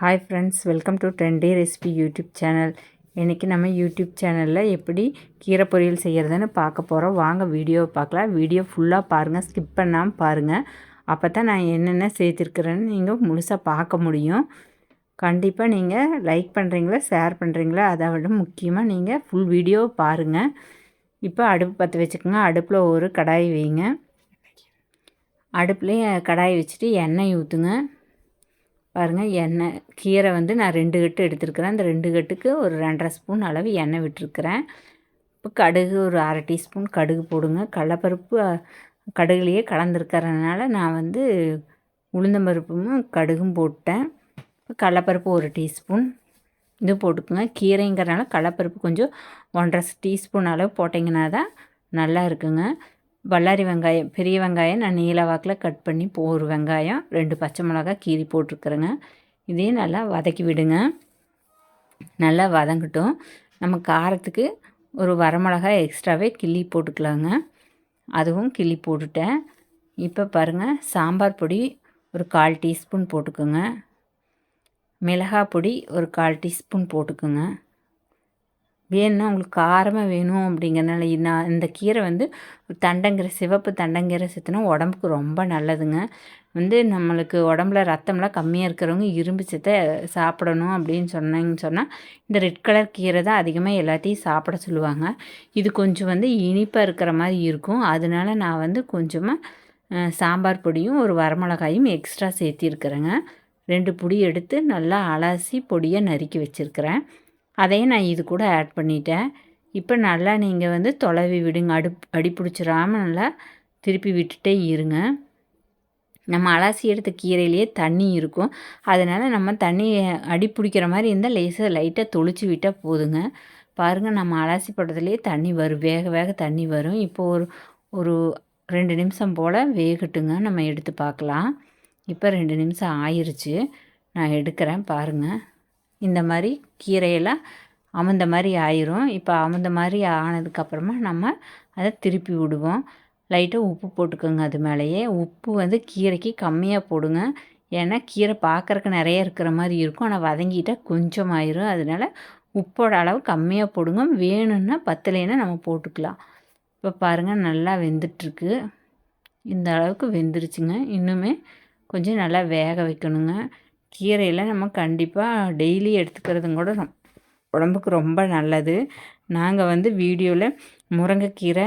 Hi friends welcome to trendy recipe YouTube channel இன்றைக்கி நம்ம YouTube சேனலில் எப்படி கீரை பொரியல் செய்கிறதுன்னு பார்க்க போகிறோம் வாங்க வீடியோவை பார்க்கலாம். வீடியோ ஃபுல்லாக பாருங்கள் ஸ்கிப் பண்ணாமல் பாருங்கள் அப்போ தான் நான் என்னென்ன சேர்த்துருக்குறேன்னு நீங்கள் முழுசாக பார்க்க முடியும். கண்டிப்பாக நீங்கள் லைக் பண்ணுறீங்களா ஷேர் பண்ணுறீங்களா அதை விட முக்கியமாக நீங்கள் ஃபுல் வீடியோ பாருங்கள் இப்போ அடுப்பு பற்ற வச்சுக்கோங்க. அடுப்பில் ஒரு கடாய் வைங்க. அடுப்புலேயும் கடாய் வச்சுட்டு எண்ணெய் ஊற்றுங்க பாருங்கள் எண்ணெய் கீரை வந்து நான் ரெண்டு கட்டு எடுத்துருக்கிறேன். அந்த ரெண்டு கட்டுக்கு ஒரு ரெண்டரை ஸ்பூன் அளவு எண்ணெய் விட்டுருக்குறேன். இப்போ கடுகு ஒரு அரை டீஸ்பூன் கடுகு போடுங்க. கடலப்பருப்பு கடுகுலேயே கலந்துருக்கிறதுனால நான் வந்து உளுந்தம்பருப்பும் கடுகும் போட்டேன். இப்போ கடலப்பருப்பு ஒரு டீஸ்பூன் இது போட்டுக்கோங்க. கீரைங்கிறனால கடலப்பருப்பு கொஞ்சம் ஒன்றரை டீஸ்பூன் அளவு போட்டிங்கன்னா தான் நல்லா இருக்குங்க. பல்லாரி வெங்காயம் பெரிய வெங்காயம் நான் நீல வாக்கில் கட் பண்ணி ஒரு வெங்காயம் ரெண்டு பச்சை மிளகா கீரி போட்டிருக்குறேங்க. இதையும் நல்லா வதக்கி விடுங்க. நல்லா வதங்கட்டும். நம்ம காரத்துக்கு ஒரு வரமிளகாய் எக்ஸ்ட்ராவே கிள்ளி போட்டுக்கலாங்க. அதுவும் கிள்ளி போட்டுட்டேன். இப்போ பாருங்கள் சாம்பார் பொடி ஒரு கால் டீஸ்பூன் போட்டுக்கோங்க. மிளகாய் பொடி ஒரு கால் டீஸ்பூன் போட்டுக்கோங்க. வேணும்னா உங்களுக்கு காரமாக வேணும் அப்படிங்கிறனால நான் இந்த கீரை வந்து தண்டங்கீரை சிவப்பு தண்டங்கீரை சத்துனா உடம்புக்கு ரொம்ப நல்லதுங்க. வந்து நம்மளுக்கு உடம்புல ரத்தம்லாம் கம்மியாக இருக்கிறவங்க இரும்பு சத்தை சாப்பிடணும் அப்படின்னு சொன்னாங்கன்னு சொன்னால் இந்த ரெட் கலர் கீரை தான் அதிகமாக எல்லாத்தையும் சாப்பிட சொல்லுவாங்க. இது கொஞ்சம் வந்து இனிப்பாக இருக்கிற மாதிரி இருக்கும். அதனால நான் வந்து கொஞ்சமாக சாம்பார் பொடியும் ஒரு வரமிளகாயும் எக்ஸ்ட்ரா சேர்த்திருக்கிறேங்க. ரெண்டு பொடி எடுத்து நல்லா அலசி பொடியை நறுக்கி வச்சுருக்கிறேன். அதையும் நான் இது கூட ஆட் பண்ணிட்டேன். இப்போ நல்லா நீங்கள் வந்து தொலைவி விடுங்க. அடுப் அடி பிடிச்சிடாமல் நல்லா திருப்பி விட்டுட்டே இருங்க. நம்ம அலசி எடுத்த கீரையிலேயே தண்ணி இருக்கும். அதனால் நம்ம தண்ணி அடி பிடிக்கிற மாதிரி இருந்தால் லேசாக லைட்டாக தொளிச்சு விட்டால் போதுங்க. பாருங்கள் நம்ம அலசி படத்துலேயே தண்ணி வரும். வேக வேக தண்ணி வரும். இப்போ ஒரு ஒரு ரெண்டு நிமிஷம் போல் வேகட்டுங்க. நம்ம எடுத்து பார்க்கலாம். இப்போ ரெண்டு நிமிஷம் ஆயிடுச்சு நான் எடுக்கிறேன். பாருங்கள் இந்த மாதிரி கீரையெல்லாம் அமுந்த மாதிரி ஆயிரும். இப்போ அமுந்த மாதிரி ஆனதுக்கப்புறமா நம்ம அதை திருப்பி விடுவோம். லைட்டாக உப்பு போட்டுக்கோங்க அது மேலேயே. உப்பு வந்து கீரைக்கு கம்மியாக போடுங்க. ஏன்னா கீரை பார்க்குறக்கு நிறைய இருக்கிற மாதிரி இருக்கும். ஆனால் வதங்கிட்டால் கொஞ்சம் ஆயிரும் அதனால் உப்போட அளவு கம்மியாக போடுங்க. வேணும்னா பத்தலைன்னா நம்ம போட்டுக்கலாம். இப்போ பாருங்கள் நல்லா வெந்துட்டுருக்கு. இந்த அளவுக்கு வெந்துருச்சுங்க. இன்னுமே கொஞ்சம் நல்லா வேக வைக்கணுங்க. கீரையில் நம்ம கண்டிப்பாக டெய்லி எடுத்துக்கிறதும் கூட உடம்புக்கு ரொம்ப நல்லது. நாங்கள் வந்து வீடியோவில் முருங்கைக்கீரை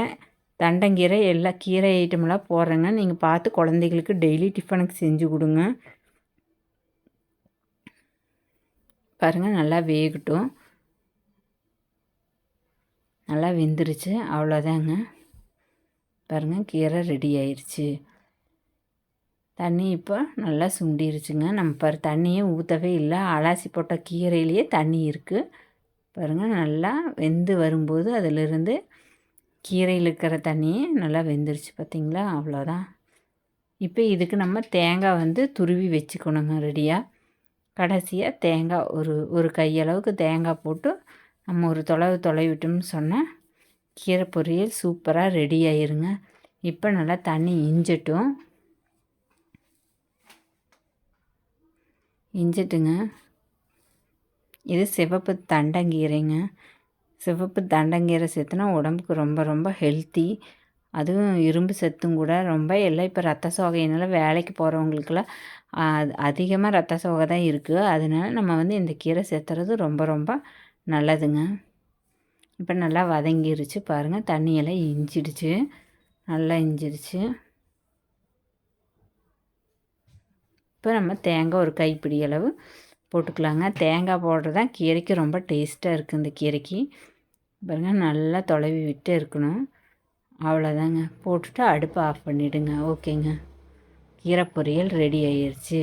தண்டங்கீரை எல்லா கீரை ஐட்டமெல்லாம் போடுறேங்க. நீங்கள் பார்த்து குழந்தைகளுக்கு டெய்லி டிஃபனுக்கு செஞ்சு கொடுங்க. பாருங்கள் நல்லா வேகட்டும். நல்லா வெந்துருச்சு. அவ்வளோதாங்க. பாருங்கள் கீரை ரெடி ஆயிடுச்சு தண்ணி இப்போ நல்லா சுண்டிருச்சுங்க. நம்ம பாரு தண்ணியே ஊற்றவே இல்லை. அலாசி போட்ட கீரையிலேயே தண்ணி இருக்குது பாருங்கள் நல்லா வெந்து வரும்போது அதிலிருந்து கீரையில் இருக்கிற தண்ணியே நல்லா வெந்துருச்சு பார்த்திங்களா அவ்வளோதான் இப்போ இதுக்கு நம்ம தேங்காய் வந்து துருவி வச்சுக்கணுங்க ரெடியாக கடைசியாக தேங்காய் ஒரு ஒரு கையளவுக்கு தேங்காய் போட்டு நம்ம ஒரு தொலைவு தொலைவிட்டோம்னு சொன்னால் கீரை பொரியல் சூப்பராக ரெடி ஆயிருங்க. இப்போ நல்லா தண்ணி இஞ்சட்டும். இஞ்சிட்டுங்க இது சிவப்பு தண்டங்கீரைங்க. சிவப்பு தண்டங்கீரை சேர்த்துனா உடம்புக்கு ரொம்ப ரொம்ப ஹெல்த்தி அதுவும் இரும்பு சத்தும் கூட. ரொம்ப எல்லாம் இப்போ ரத்த சோகையினால் வேலைக்கு போகிறவங்களுக்குலாம் அதிகமாக ரத்த சோகை தான் இருக்குது அதனால நம்ம வந்து இந்த கீரை சேர்த்துறது ரொம்ப ரொம்ப நல்லதுங்க. இப்போ நல்லா வதங்கிருச்சு பாருங்கள் தண்ணியெல்லாம் இஞ்சிடுச்சு. நல்லா இஞ்சிடுச்சு. இப்போ நம்ம தேங்காய் ஒரு கைப்பிடி அளவு போட்டுக்கலாங்க. தேங்காய் போடுறது தான் கீரைக்கு ரொம்ப டேஸ்ட்டாக இருக்குது இந்த கீரைக்கு. பாருங்கள் நல்லா தொலைவி விட்டு இருக்கணும். அவ்வளோதாங்க. போட்டுட்டு அடுப்பை ஆஃப் பண்ணிவிடுங்க ஓகேங்க. கீரை பொரியல் ரெடி ஆயிடுச்சு